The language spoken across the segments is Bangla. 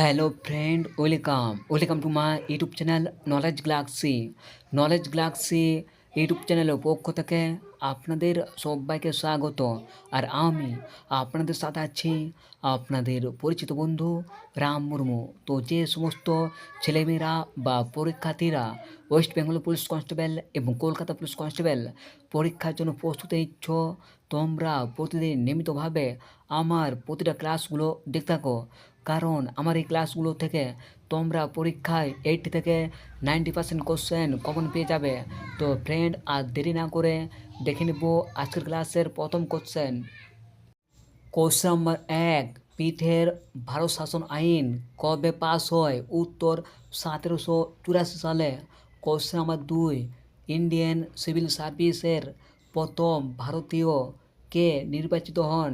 Hello friend welcome welcome to my YouTube channel knowledge galaxy knowledge galaxy YouTube চ্যানেলের পক্ষ থেকে আপনাদের সবাইকে স্বাগত। আর আমি আপনাদের সাথে আছি আপনাদের পরিচিত বন্ধু রাম মুর্মু। তো যে সমস্ত ছেলেমেয়েরা বা পরীক্ষার্থীরা ওয়েস্ট বেঙ্গল পুলিশ কনস্টেবল এবং কলকাতা পুলিশ কনস্টেবল পরীক্ষার জন্য প্রস্তুতি নিচ্ছ তোমরা প্রতিদিন নিয়মিতভাবে আমার প্রতিটা ক্লাসগুলো দেখতে থাকো। কারণ আমার এই ক্লাসগুলো থেকে তোমরা পরীক্ষায় এইটটি থেকে নাইনটি পার্সেন্ট কোশ্চেন কমন পেয়ে যাবে। তো ফ্রেন্ড, আর দেরি না করে দেখে নেব আজকের ক্লাসের প্রথম কোশ্চেন। কোশ্চেন নম্বর এক, পিঠের ভারত শাসন আইন কবে পাস হয়? উত্তর, সতেরোশো চুরাশি সালে। কোশ্চেন নম্বর দুই, ইন্ডিয়ান সিভিল সার্ভিসের প্রথম ভারতীয় কে নির্বাচিত হন?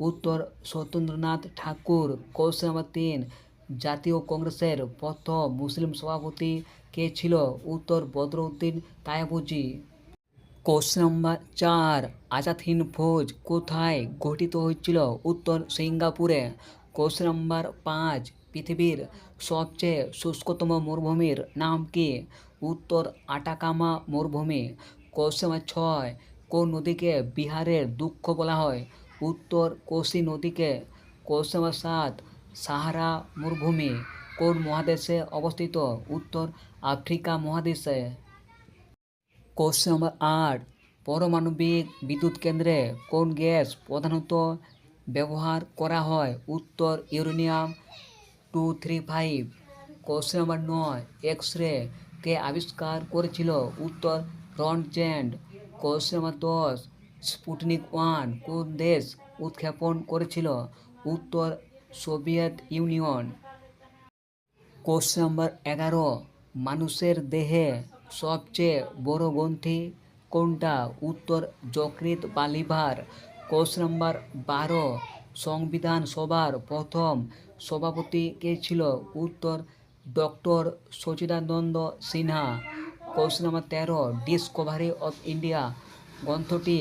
উত্তর সত্যেন্দ্রনাথ ঠাকুর। কোশ্চেন জাতীয় কংগ্রেসের প্রথম মুসলিম সভাপতি কে ছিল? উত্তর বদরউদ্দিন তায়াবুজি। কোশ্চেন নম্বর চার, আজাদ হিন্দ ফৌজ কোথায় গঠিত হয়েছিল? উত্তর সিঙ্গাপুরে। কোশ্চেন নম্বর পাঁচ, পৃথিবীর সবচেয়ে শুষ্কতম মরুভূমির নাম কি? উত্তর আটাকামা মরুভূমি। কোশ্চেন ছয় কোন নদীকে বিহারের দুঃখ বলা হয়? উত্তর, কোশি নদীকে কোশ্চেন সাত, সাহারা মরুভূমি, কোন মহাদেশে অবস্থিত? উত্তর, আফ্রিকা মহাদেশে। কোশ্চেন নম্বর আট, পারমাণবিক বিদ্যুৎ কেন্দ্রে কোন গ্যাস প্রধানত ব্যবহার করা হয়? উত্তর, uranium two three five. Question নম্বর নয় এক্স রে কে আবিষ্কার করেছিল? উত্তর রনজ্যান্ড কোশ্চেন নম্বর দশ স্পুটনিক ওয়ান, কোন দেশ উৎক্ষেপণ করেছিল? উত্তর সোভিয়েত ইউনিয়ন। কোশ্চেন নম্বর এগারো, মানুষের দেহে সবচেয়ে বড় গ্রন্থি কোনটা? উত্তর যকৃত বা লিভার। কোশ্চেন নম্বর বারো, সংবিধান সভার প্রথম সভাপতি কে ছিল? উত্তর ডক্টর সচিদানন্দ সিনহা। কোশ্চেন নম্বর তেরো ডিসকভারি অফ ইন্ডিয়া গ্রন্থটি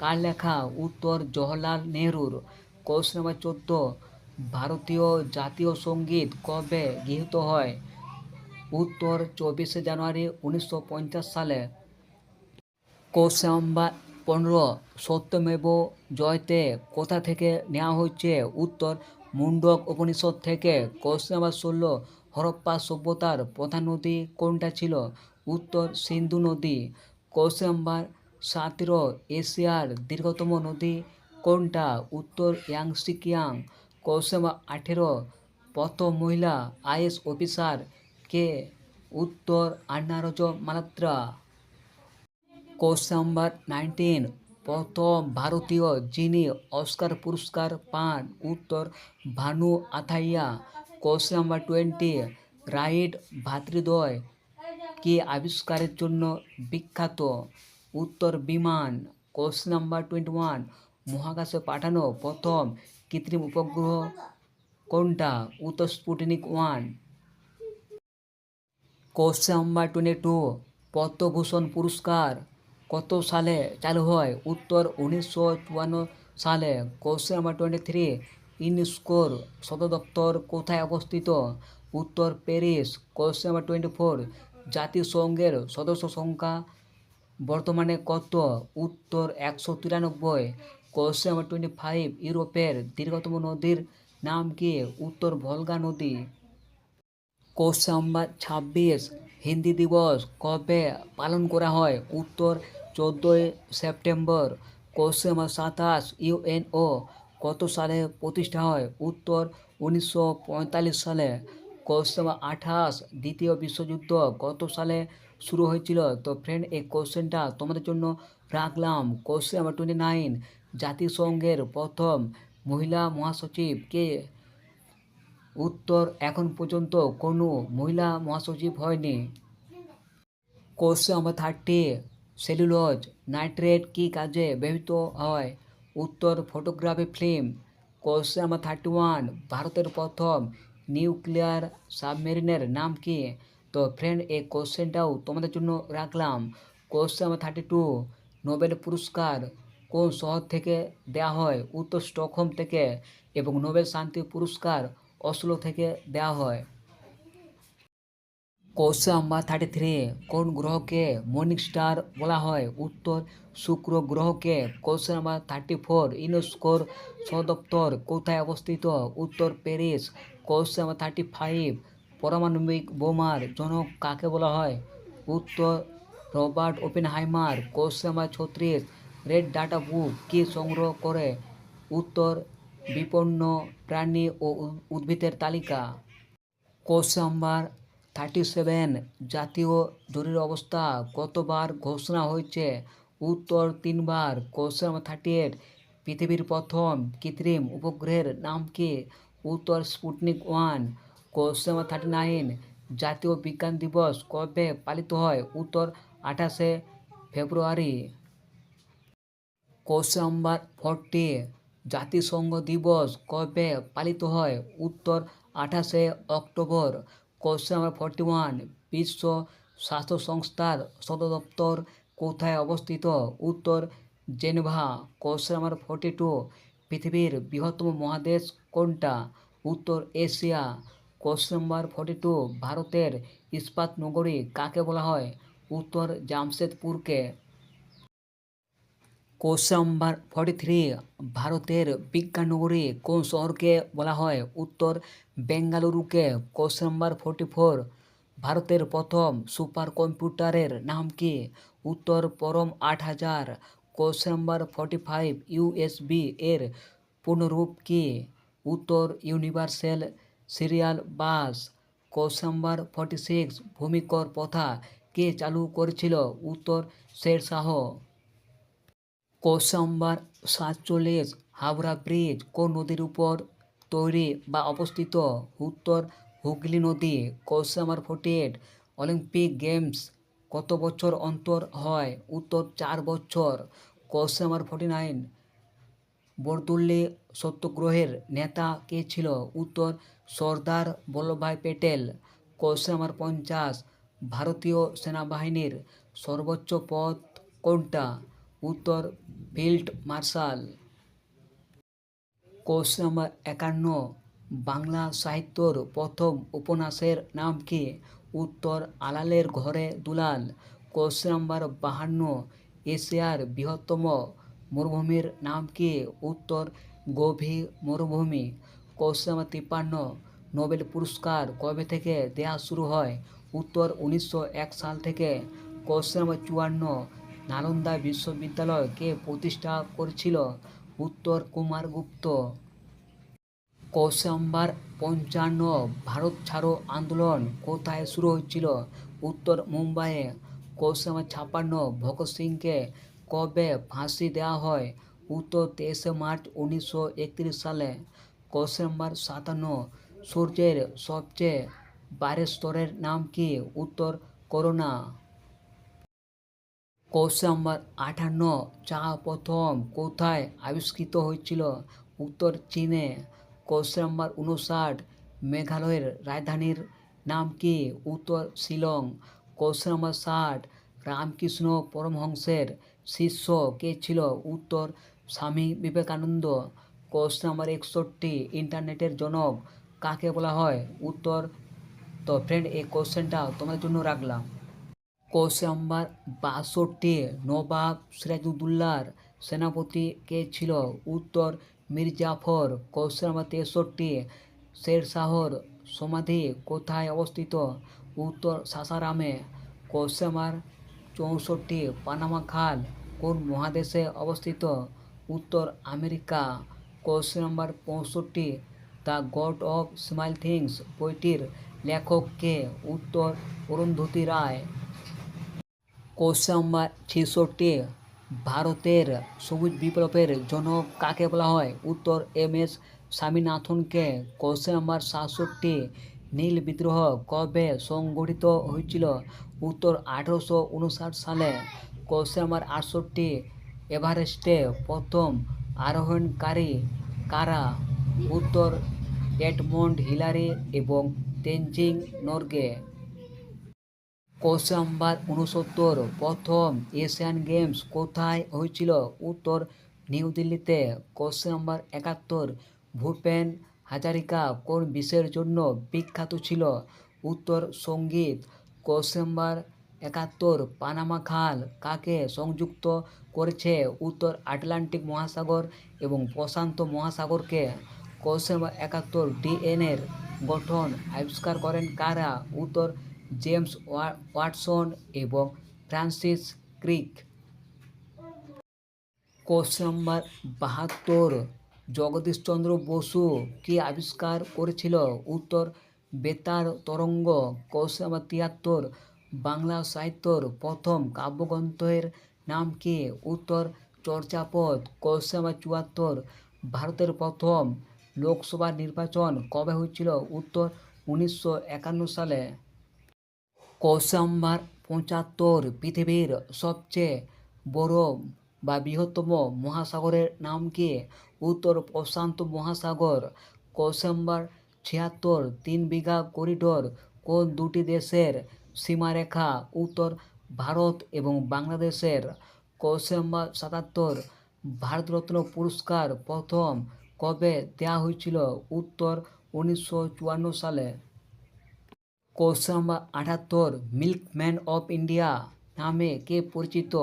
কার লেখা উত্তর জওহরলাল নেহরুর। কোশ্চেন নম্বর চোদ্দ, ভারতীয় জাতীয় সংগীত কবে গৃহীত হয়? উত্তর চব্বিশে জানুয়ারি উনিশশো পঞ্চাশ সালে। কোশ্চেন নাম্বার পনেরো, সত্যমেব জয়তে কোথা থেকে নেওয়া হয়েছে? উত্তর মুন্ডক উপনিষদ থেকে। কোশ্চেন নাম্বার ষোলো, হরপ্পা সভ্যতার প্রধান নদী কোনটা ছিল? উত্তর সিন্ধু নদী। কোশ্চেন নাম্বার এশিয়ার দীর্ঘতম নদী। কোনটা? উত্তর ইয়াংসিকিয়াং। কোশ্চেন আঠেরো। প্রথম মহিলা আইএস অফিসার কে? উত্তর Annaraj Malhotra. Question number nineteen. প্রথম ভারতীয় যিনি অস্কার পুরস্কার পান, উত্তর Bhanu Athaiya. Question number twenty. Wright ভাতৃদ্বয়। কি আবিষ্কারের জন্য বিখ্যাত উত্তর বিমান কোশ্চেন নাম্বার টোয়েন্টি ওয়ান মহাকাশে পাঠানো প্রথম কৃত্রিম উপগ্রহ কোনটা? উত্তর Sputnik one. Question number twenty two, Padma Bhushan পুরস্কার কত সালে চালু হয়? উত্তর উনিশশো চুয়ান্ন সালে। কোশ্চেন নাম্বার টোয়েন্টি থ্রি, ইউনেস্কোর সদর দপ্তর কোথায় অবস্থিত? উত্তর Paris. Question number twenty four জাতিসংঘের সদস্য সংখ্যা বর্তমানে কত? উত্তর একশো তিরানব্বই। কোশ্চেন টোয়েন্টি ফাইভ ইউরোপের দীর্ঘতম নদীর নাম কি? উত্তর ভলগা নদী। কোশ্চেন নাম্বার ছাব্বিশ হিন্দি দিবস কবে পালন করা হয়? উত্তর চোদ্দোই সেপ্টেম্বর। কোশ্চেন নাম্বার সাতাশ ইউএনও কত সালে প্রতিষ্ঠা হয়? উত্তর উনিশশো পঁয়তাল্লিশ সালে। কোশ্চেন আঠাশ, দ্বিতীয় বিশ্বযুদ্ধ কত সালে শুরু হয়েছিল? তো ফ্রেন্ড এই কোশ্চেনটা তোমাদের জন্য রাখলাম। কোশ্চেন নাম্বার টোয়েন্টি নাইন জাতিসংঘের প্রথম মহিলা মহাসচিব কে? উত্তর, এখন পর্যন্ত কোনো মহিলা মহাসচিব হয়নি। Question number thirty cellulose nitrate কি কাজে ব্যবহৃত হয়? উত্তর photography film question number thirty one ভারতের প্রথম নিউক্লিয়ার সাবমেরিনের নাম কি? তো ফ্রেন্ড এই কোশ্চেনটাও তোমাদের জন্য রাখলাম। Question number thirty two Nobel পুরস্কার কোন শহর থেকে দেওয়া হয়? উত্তর স্টকহোম থেকে এবং নোবেল শান্তি পুরস্কার অসলো থেকে দেওয়া হয়। কোশ্চেন নাম্বার থার্টি থ্রি কোন গ্রহকে মর্নিং স্টার বলা হয়? উত্তর, শুক্র গ্রহকে। কোশ্চেন নাম্বার থার্টি ফোর ইউনেস্কোর সদপ্তর কোথায় অবস্থিত? উত্তর প্যারিস কোশ্চেন থার্টি ফাইভ পারমাণবিক বোমার জনক কাকে বলা হয়? উত্তর, রবার্ট ওপেনহাইমার কোশ্চেন নাম্বার ছত্রিশ, রেড ডাটা বুক কি সংগ্রহ করে? উত্তর, বিপন্ন প্রাণী ও উদ- উদ্ভিদের তালিকা। কোশ্চেন নাম্বার থার্টি সেভেন জাতীয় জরুরি অবস্থা কতবার ঘোষণা হয়েছে? উত্তর তিনবার কোশ্চেন নাম্বার থার্টি এইট পৃথিবীর প্রথম কৃত্রিম উপগ্রহের নাম কি? উত্তর Sputnik one. Question thirty nine জাতীয় বিজ্ঞান দিবস কবে পালিত হয়? উত্তর আঠাশে ফেব্রুয়ারি। কোশ্চেন নাম্বার ফোরটি জাতিসংঘ দিবস কবে পালিত হয়? উত্তর আঠাশে October. Question number forty one বিশ্ব স্বাস্থ্য সংস্থার সদর দপ্তর কোথায় অবস্থিত? উত্তর Geneva. Question number forty two পৃথিবীর বৃহত্তম মহাদেশ কোনটা? উত্তর Asia. Question number forty two ভারতের ইস্পাত নগরী কাকে বলা হয়? উত্তর জামশেদপুরকে। কোশ্চেন নাম্বার ফর্টি থ্রি ভারতের বিজ্ঞান নগরী কোন শহরকে বলা হয়? উত্তর বেঙ্গালুরুকে। কোশ্চেন নাম্বার ফোরটি ফোর ভারতের প্রথম সুপার কম্পিউটারের নাম কি? উত্তর পরম আট হাজার question number forty five USB এর পূর্ণরূপ কি? উত্তর universal serial bus question number forty six ভূমিকর প্রথা কে চালু করেছিল? উত্তর, শের শাহ। কোশ্চেন নাম্বার সাতচল্লিশ, হাওড়া ব্রিজ, কোন নদীর উপর তৈরি বা অবস্থিত? উত্তর, হুগলি নদী। Question number forty eight Olympic games কত বছর অন্তর হয়? উত্তর, চার বছর। Question number forty nine Bardoli সত্যগ্রহের নেতা কে ছিল? উত্তর, সর্দার বল্লভভাই প্যাটেল কোশ্চেন নাম্বার পঞ্চাশ, ভারতীয় সেনাবাহিনীর সর্বোচ্চ পদ কোনটা? উত্তর, ফিল্ড মার্শাল। কোশ্চেন নাম্বার একান্ন, বাংলা সাহিত্যর প্রথম উপন্যাসের নাম কি? উত্তর, আলালের ঘরে দুলাল। কোশ্চেন নাম্বার বাহান্ন এশিয়ার বৃহত্তম মরুভূমির নাম কি? উত্তর, গভীর মরুভূমি। নাম্বার তিপ্পান্ন নোবেল পুরস্কার কবে থেকে দেয়া শুরু হয়? উত্তর, উনিশশো এক সাল থেকে। নাম্বার চুয়ান্ন নালন্দা বিশ্ববিদ্যালয় কে প্রতিষ্ঠা করেছিল? উত্তর কুমারগুপ্ত কোশ্চেন নাম্বার পঞ্চান্ন ভারত ছাড়ো আন্দোলন কোথায় শুরু হয়েছিল? উত্তর, মুম্বাইয়ে। কোশ্চেন নাম্বার ছাপ্পান্ন ভগৎ সিংকে কবে ফাঁসি দেওয়া হয়? উত্তর তেইশে মার্চ উনিশশো একত্রিশ সালে কোশ্চেন নাম্বার সাতান্ন। সূর্যের সবচেয়ে বাইরের স্তরের নাম কি? উত্তর করোনা। কোশ্চেন নাম্বার আটান্ন চা প্রথম কোথায় আবিষ্কৃত হয়েছিল? উত্তর চীনে। কোশ্চেন নাম্বার উনষাট মেঘালয়ের রাজধানীর নাম কি? উত্তর শিলং। কোশ্চেন নাম্বার ষাট রামকৃষ্ণ পরমহংসের শিষ্য কে ছিল? উত্তর, স্বামী বিবেকানন্দ। কোশ্চেন নাম্বার একষট্টি, ইন্টারনেটের জনক কাকে বলা হয়? উত্তর, তো ফ্রেন্ড এই কোশ্চেনটা তোমাদের জন্য রাখলাম। কোশ্চেন নাম্বার বাষট্টি, নবাব সিরাজউদ্দৌলার সেনাপতি কে ছিল? উত্তর, মির্জাফর। কোশ্চেন নাম্বার তেষট্টি শের শাহর সমাধি কোথায় অবস্থিত? উত্তর সাসারামে কোশ্চেন চৌষট্টি পানামা খাল কোন মহাদেশে অবস্থিত? উত্তর আমেরিকা কোশ্চেন নাম্বার পঁয়ষট্টি the god of small things বইটির লেখক কে? উত্তর অরুন্ধতী রায়। কোশ্চেন নাম্বার ছেষট্টি ভারতের সবুজ বিপ্লবের জনক কাকে বলা হয়? উত্তর এম এস স্বামীনাথনকে কোশ্চেন নাম্বার সাতষট্টি নীল বিদ্রোহ কবে সংগঠিত হয়েছিল? উত্তর আঠেরোশো উনষাট সালে কোশ্চেন নাম্বার আটষট্টি এভারেস্টে প্রথম আরোহণকারী কারা? উত্তর এডমন্ড হিলারি এবং তেনজিং নর্গে। কোশ্চেন নাম্বার উনসত্তর প্রথম এশিয়ান গেমস কোথায় হয়েছিল? উত্তর নিউ দিল্লিতে। কোশ্চেন নাম্বার একাত্তর ভূপেন হাজারিকা কোন বিষয়ের জন্য বিখ্যাত ছিল? উত্তর, সংগীত কোশ্চেন নাম্বার একাত্তর, পানামা খাল কাকে সংযুক্ত করেছে? উত্তর, আটলান্টিক মহাসাগর এবং প্রশান্ত মহাসাগরকে কোশ্চেন নাম্বার একাত্তর ডিএনএর গঠন আবিষ্কার করেন কারা? উত্তর, জেমস ওয়াটসন এবং ফ্রান্সিস ক্রিক। কোশ্চেন নাম্বার বাহাত্তর জগদীশচন্দ্র বসু কি আবিষ্কার করেছিল? উত্তর, বেতার তরঙ্গ কোশ্চেন তিয়াত্তর, বাংলা সাহিত্যর প্রথম কাব্যগ্রন্থের নাম কি? উত্তর চর্যাপদ কোশ্চেন চুয়াত্তর, ভারতের প্রথম লোকসভা নির্বাচন কবে হয়েছিল? উত্তর, উনিশশো একান্ন সালে। কোশ্চেন নাম্বার পঁচাত্তর পৃথিবীর সবচেয়ে বড় বা বৃহত্তম মহাসাগরের নাম কি? উত্তর প্রশান্ত মহাসাগর কোশ্চেন নাম্বার ছিয়াত্তর, তিন বিঘা করিডোর, কোন দুটি দেশের সীমারেখা? উত্তর ভারত এবং বাংলাদেশের কোশ্চেন নাম্বার সাতাত্তর, ভারতরত্ন পুরস্কার প্রথম কবে দেওয়া হয়েছিল? উত্তর উনিশশো চুয়ান্ন সালে। কোশ্চেন নাম্বার আটাত্তর মিল্কম্যান অফ ইন্ডিয়া নামে কে পরিচিত?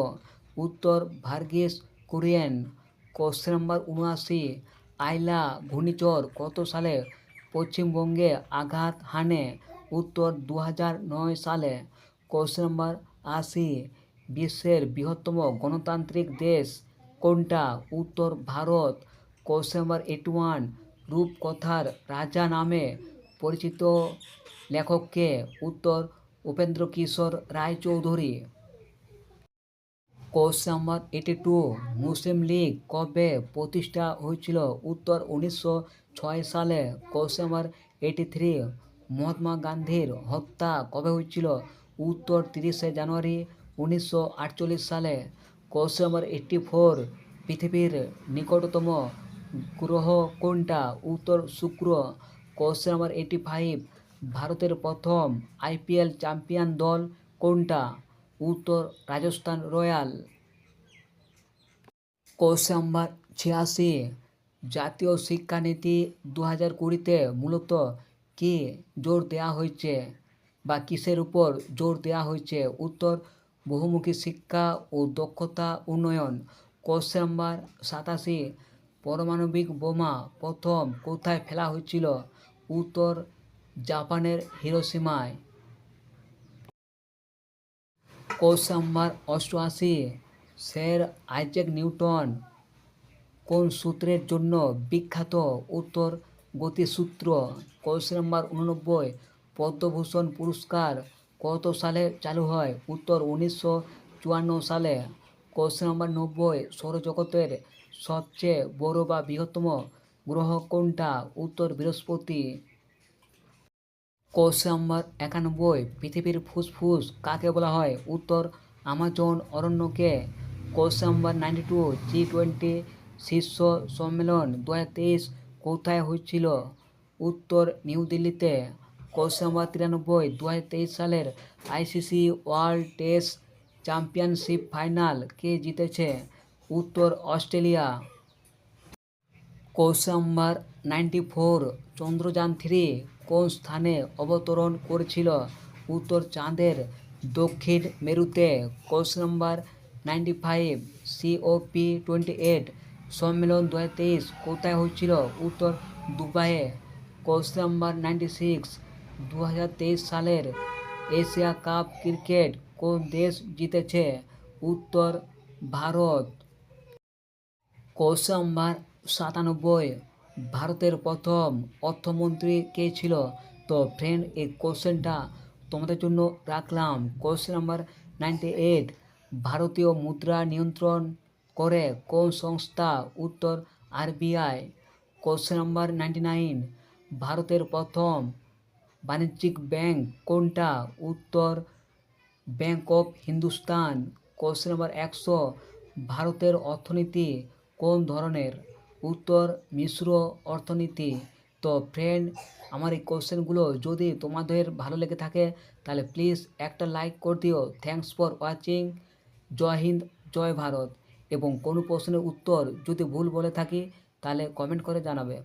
উত্তর ভার্গিস কুরিয়েন। কোশ্চেন নাম্বার উনআশি, আইলা ঘূর্ণিঝড় কত সালে পশ্চিমবঙ্গে আঘাত হানে? উত্তর দু সালে। কোশ্চেন নাম্বার আশি, বিশ্বের বৃহত্তম গণতান্ত্রিক দেশ কোনটা? উত্তর Bharat. Question number eighty one রূপকথার রাজা নামে পরিচিত লেখককে উত্তর Upendra Kishore Raychaudhuri. Question number eighty two Muslim League কবে প্রতিষ্ঠা হয়েছিল? উত্তর উনিশশো ছয় সালে question number eighty three Mahatma গান্ধীর হত্যা কবে হয়েছিল? উত্তর তিরিশে জানুয়ারি উনিশশো আটচল্লিশ সালে কোশ্চেন নাম্বার এইটটি ফোর পৃথিবীর নিকটতম গ্রহ কোনটা উত্তর শুক্র কোশ্চেন নাম্বার এইটি ফাইভ ভারতের প্রথম আইপিএল চ্যাম্পিয়ন দল কোনটা? উত্তর রাজস্থান রয়্যাল। কোশ্চেন নাম্বার ছিয়াশি, জাতীয় শিক্ষানীতি দু হাজার কুড়িতে মূলত কি জোর দেওয়া হয়েছে বা কিসের উপর জোর দেওয়া হয়েছে? উত্তর, বহুমুখী শিক্ষা ও দক্ষতা উন্নয়ন। কোশ্চেন নাম্বার সাতাশি, পারমাণবিক বোমা প্রথম কোথায় ফেলা হয়েছিল? উত্তর, জাপানের হিরোসীমায়। কোশ্চেন নাম্বার অষ্টআশি স্যার আইজ্যাক নিউটন কোন সূত্রের জন্য বিখ্যাত উত্তর গতিসূত্র কোশ্চেন নাম্বার উননব্বই পদ্মভূষণ পুরস্কার কত সালে চালু হয় উত্তর উনিশশো চুয়ান্ন সালে কোশ্চেন নাম্বার নব্বই সৌরজগতের সবচেয়ে বড় বা বৃহত্তম গ্রহ কোনটা উত্তর বৃহস্পতি কোশ্চেন নাম্বার একানব্বই, পৃথিবীর ফুসফুস, কাকে বলা হয়? উত্তর, Amazon, অরণ্যকে। Question number ninety two, G twenty, শীর্ষ সম্মেলন দু হাজার তেইশ কোথায় হয়েছিল? উত্তর, নিউ দিল্লিতে। কোশ্চেন নাম্বার তিরানব্বই দু সালের ICC world test championship final কে জিতেছে? উত্তর, Australia. Question number ninety four, Chandrayaan three কোন স্থানে অবতরণ করেছিল? উত্তর চাঁদের দক্ষিণ মেরুতে question number ninety five COP twenty eight সম্মেলন দু হাজার তেইশ কোথায় হয়েছিল? উত্তর দুবাইয়ে কোশ্চেন নাম্বার নাইনটি সিক্স দু হাজার তেইশ সালের এশিয়া কাপ ক্রিকেট কোন দেশ জিতেছে? উত্তর ভারত। কোশ্চেন নাম্বার সাতানব্বই ভারতের প্রথম অর্থমন্ত্রী কে ছিল? তো ফ্রেন্ড এই কোশ্চেনটা তোমাদের জন্য রাখলাম। কোশ্চেন নাম্বার নাইনটি এইট ভারতীয় মুদ্রা নিয়ন্ত্রণ করে কোন সংস্থা? উত্তর RBI question number ninety nine ভারতের প্রথম বাণিজ্যিক ব্যাংক কোনটা? উত্তর bank of Hindustan question number একশো, ভারতের অর্থনীতি কোন ধরনের? উত্তর, মিশ্র অর্থনীতি। তো ফ্রেন্ড আমার এই কোশ্চেনগুলো যদি তোমাদের ভালো লেগে থাকে, তাহলে প্লিজ একটা লাইক করে দিও। থ্যাংকস ফর ওয়াচিং জয় হিন্দ, জয় ভারত। এবং কোনো প্রশ্নের উত্তর যদি ভুল বলে থাকি, তাহলে কমেন্ট করে জানাবে।